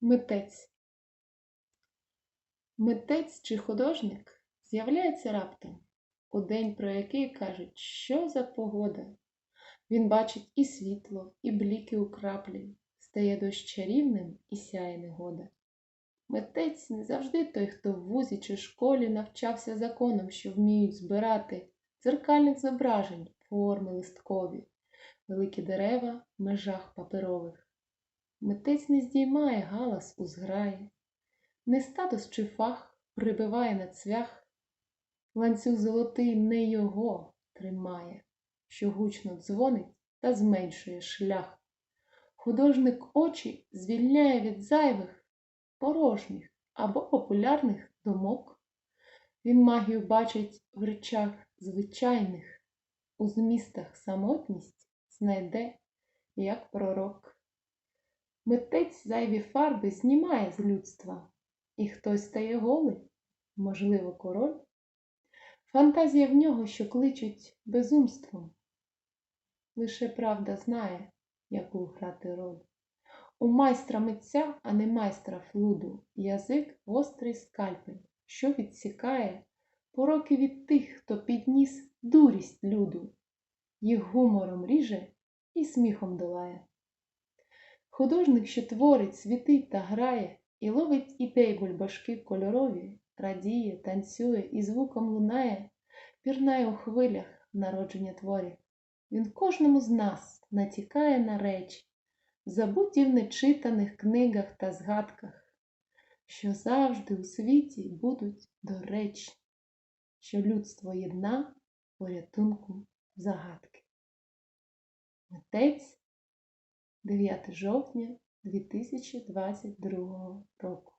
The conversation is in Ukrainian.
Митець. Митець чи художник з'являється раптом у день, про який кажуть, що за погода. Він бачить і світло, і бліки у краплі, стає дощ чарівним і сяє негода. Митець не завжди той, хто в вузі чи школі навчався законам, що вміють збирати дзеркальних зображень, форми листкові, великі дерева в межах паперових. Митець не здіймає галас у зграї, не статус чи фах прибиває на цвях, ланцюг золотий не його тримає, що гучно дзвонить та зменшує шлях. Художник очі звільняє від зайвих, порожніх або популярних думок. Він магію бачить в речах звичайних, у змістах самотність знайде, як пророк. Митець зайві фарби знімає з людства, і хтось стає голий, можливо, король. Фантазія в нього, що кличуть безумством. Лише правда знає, яку грати роль. У майстра митця, а не майстра флуду, язик гострий скальпель, що відсікає пороки від тих, хто підніс дурість люду, їх гумором ріже і сміхом долає. Художник, що творить, світить та грає, і ловить ідей бульбашки кольорові, радіє, танцює і звуком лунає, пірнає у хвилях народження творів. Він кожному з нас натікає на речі, забуті в нечитаних книгах та згадках, що завжди у світі будуть доречні, що людство єдна порятунку загадки. Митець 9 жовтня 2022 року.